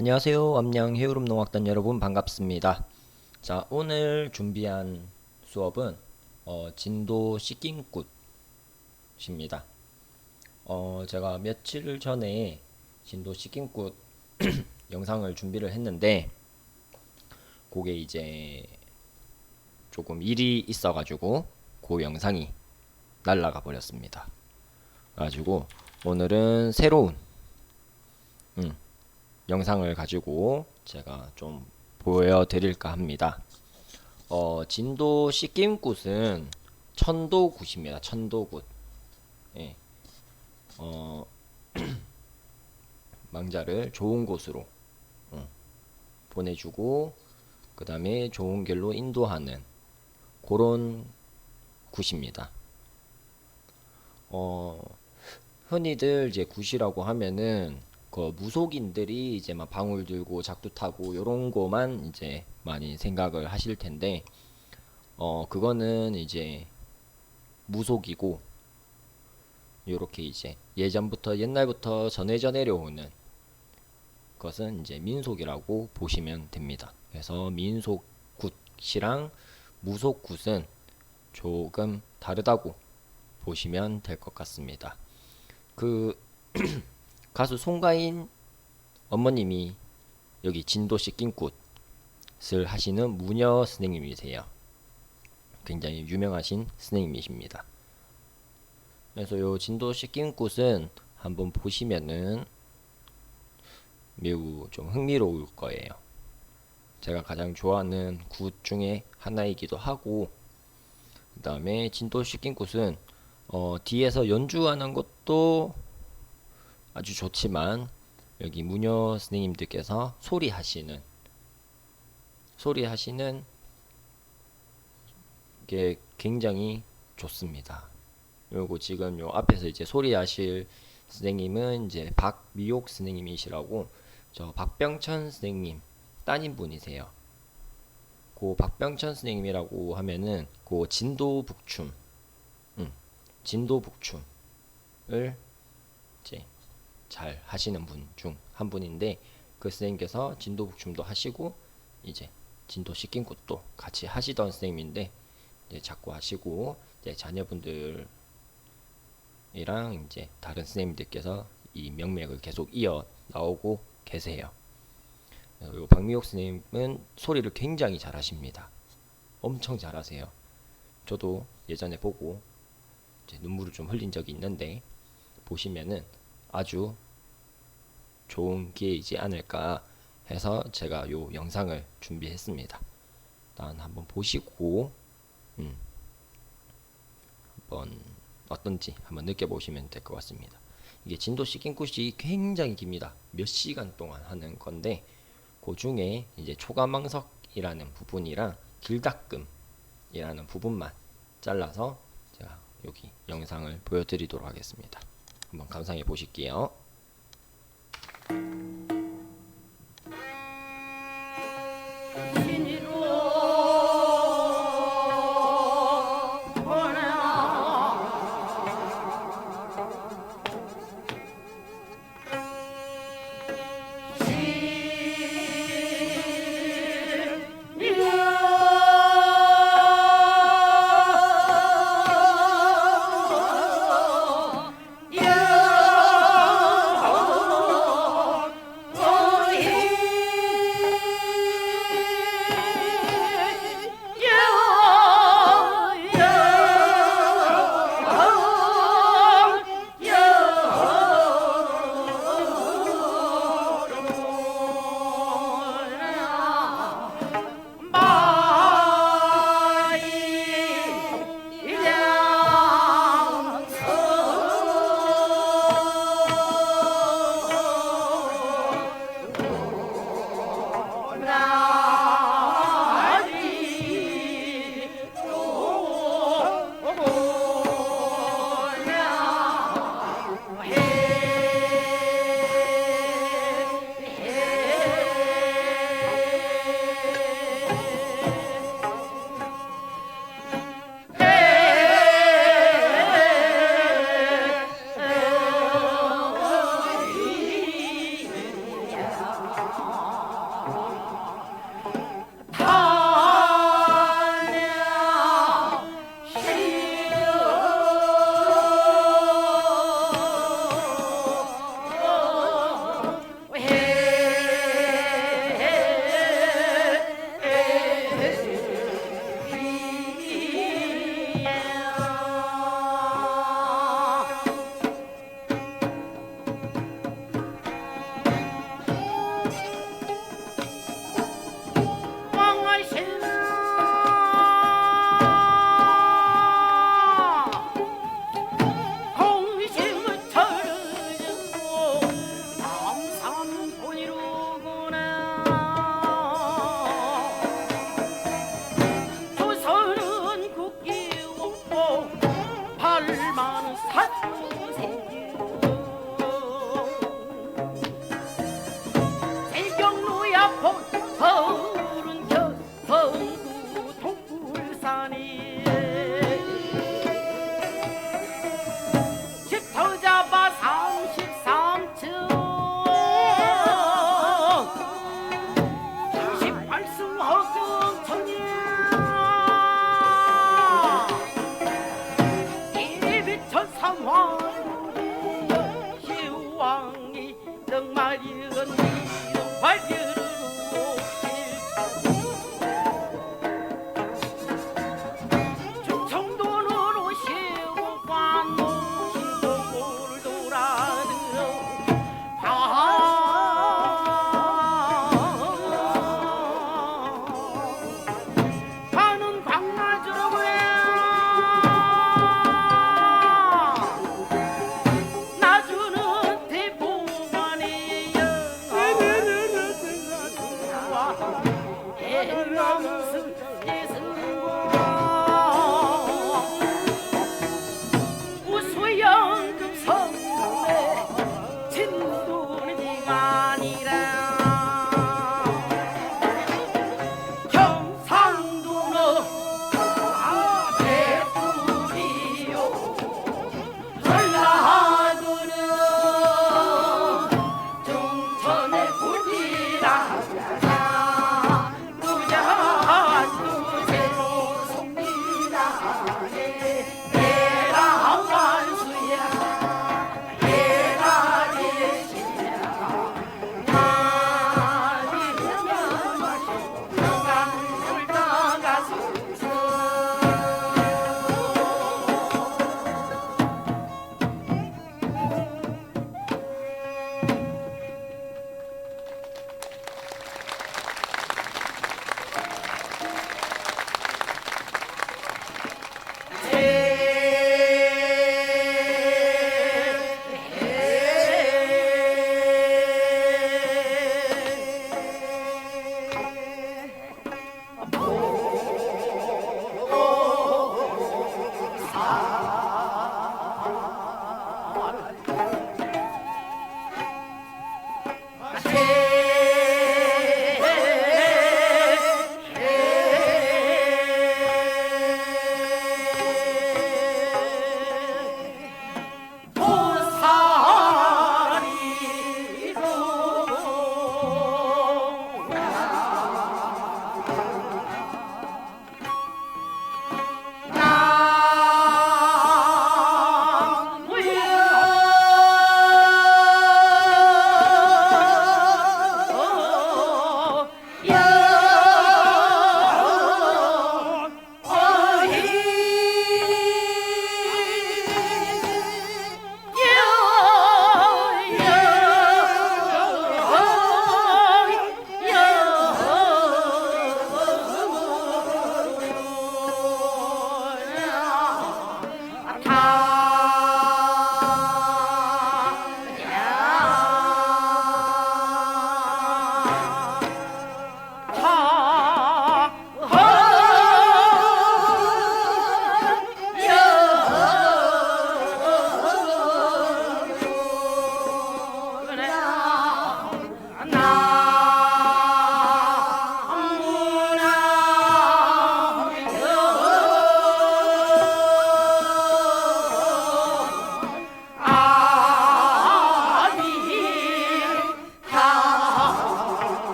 안녕하세요. 암양 해우름 농악단 여러분 반갑습니다. 자, 오늘 준비한 수업은 어, 진도 씻김굿입니다. 어, 제가 며칠 전에 진도 씻김굿 영상을 준비를 했는데 그게 이제 조금 일이 있어가지고 그 영상이 날라가 버렸습니다. 가지고 오늘은 새로운 음, 영상을 가지고 제가 좀 보여드릴까 합니다. 어, 진도 씻김굿은 천도굿입니다. 천도굿. 예. 어, 망자를 좋은 곳으로 음, 보내주고 그 다음에 좋은 길로 인도하는 그런 굿입니다. 어, 흔히들 이제 굿이라고 하면은 그 무속인들이 이제 막 방울 들고 작두 타고 요런 거만 이제 많이 생각을 하실 텐데 어 그거는 이제 무속이고 요렇게 이제 예전부터 옛날부터 전해져 내려오는 것은 이제 민속이라고 보시면 됩니다. 그래서 민속 굿이랑 무속 굿은 조금 다르다고 보시면 될 것 같습니다. 그 가수 송가인 어머님이 여기 진도 씻김굿을 하시는 무녀 스님이세요. 굉장히 유명하신 스님이십니다. 그래서 요 진도 씻김굿은 한번 보시면은 매우 좀 흥미로울 거예요. 제가 가장 좋아하는 굿 중에 하나이기도 하고 그 다음에 진도 씻김굿은 어, 뒤에서 연주하는 것도 아주 좋지만 여기 무녀 스님들께서 소리 하시는 소리 하시는 게 굉장히 좋습니다. 그리고 지금 요 앞에서 이제 소리 하실 선생님은 이제 박미옥 선생님이시라고 저 박병천 선생님 따님 분이세요. 그 박병천 선생님이라고 하면은 그 진도 북춤, 음, 진도 북춤을 이제 잘 하시는 분 중 한 분인데 그 선생님께서 진도 북춤도 하시고 이제 진도 씻김굿도 같이 하시던 선생님인데 이제 자꾸 하시고 이제 자녀분들이랑 이제 다른 선생님들께서 이 명맥을 계속 이어 나오고 계세요. 그리고 박미옥 선생님은 소리를 굉장히 잘하십니다. 엄청 잘하세요. 저도 예전에 보고 눈물을 좀 흘린 적이 있는데 보시면은 아주 좋은 기회이지 않을까 해서 제가 요 영상을 준비했습니다. 일단 한번 보시고 음, 한번 어떤지 한번 느껴보시면 될 것 같습니다. 이게 진도 씻김굿이 굉장히 깁니다. 몇 시간 동안 하는 건데 그 중에 이제 초가망석이라는 부분이랑 길닦음이라는 부분만 잘라서 제가 여기 영상을 보여드리도록 하겠습니다. 한번 감상해 보실게요.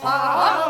好。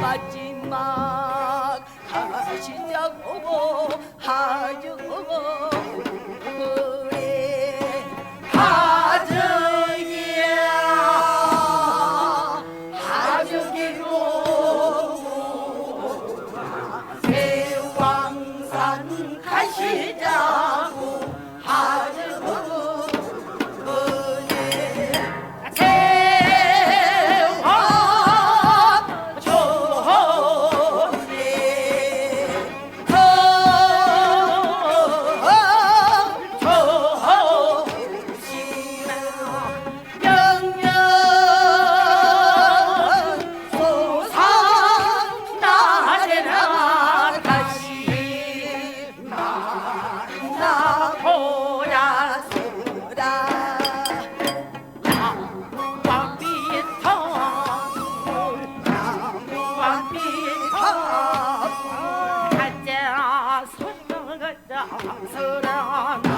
마지막 하시자고 하여고 장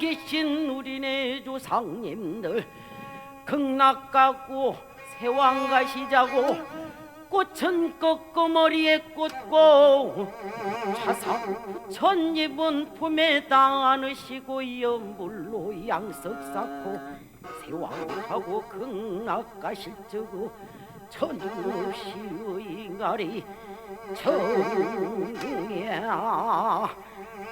계신 우리네 조상님들 극락 가고 세왕 가시자고 꽃은 꺾고 머리에 꽂고 차상 천입은 품에 다 안으시고 연불로 양석 쌓고 세왕하고 극락 가실 적고 천으로 시의 가리 정야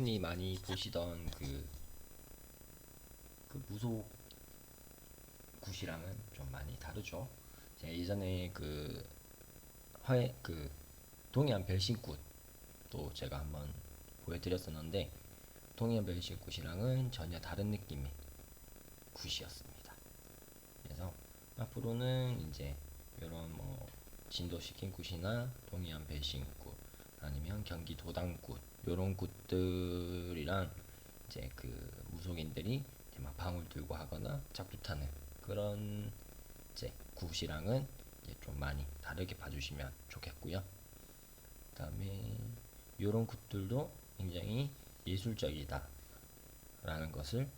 흔히 많이 보시던 그, 그 무속 굿이랑은 좀 많이 다르죠. 제가 예전에 그 화해 그 동해안 별신굿도 제가 한번 보여드렸었는데 동해안 별신굿이랑은 전혀 다른 느낌의 굿이었습니다. 그래서 앞으로는 이제 이런 뭐 진도시킨 굿이나 동해안 배신굿 아니면 경기 도당굿 요런 굿들이랑 이제 그 무속인들이 이제 막 방울 들고 하거나 작두 타는 그런 이제 굿이랑은 이제 좀 많이 다르게 봐주시면 좋겠고요. 그다음에 요런 굿들도 굉장히 예술적이다 라는 것을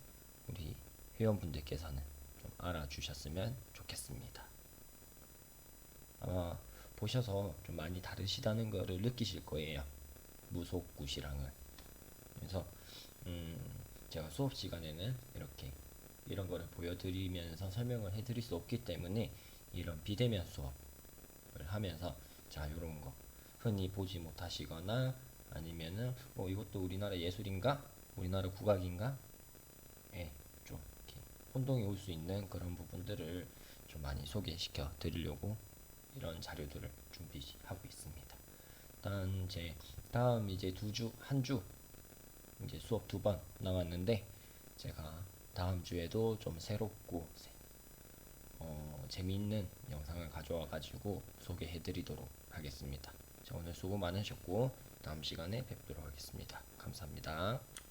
우리 회원분들께서는 좀 알아주셨으면 좋겠습니다. 아마 보셔서 좀 많이 다르시다는 거를 느끼실 거예요. 무속굿이랑은. 그래서 음 제가 수업 시간에는 이렇게 이런 거를 보여드리면서 설명을 해드릴 수 없기 때문에 이런 비대면 수업을 하면서 자 이런 거 흔히 보지 못하시거나 아니면은 뭐 이것도 우리나라 예술인가 우리나라 국악인가 예, 좀 이렇게 혼동이 올 수 있는 그런 부분들을 좀 많이 소개시켜 드리려고 이런 자료들을 준비하고 있습니다. 일단 제 다음 이제 두 주 한 주 이제 수업 두 번 남았는데 제가 다음 주에도 좀 새롭고 새- 어, 재미있는 영상을 가져와 가지고 소개해 드리도록 하겠습니다. 자, 오늘 수고 많으셨고 다음 시간에 뵙도록 하겠습니다. 감사합니다.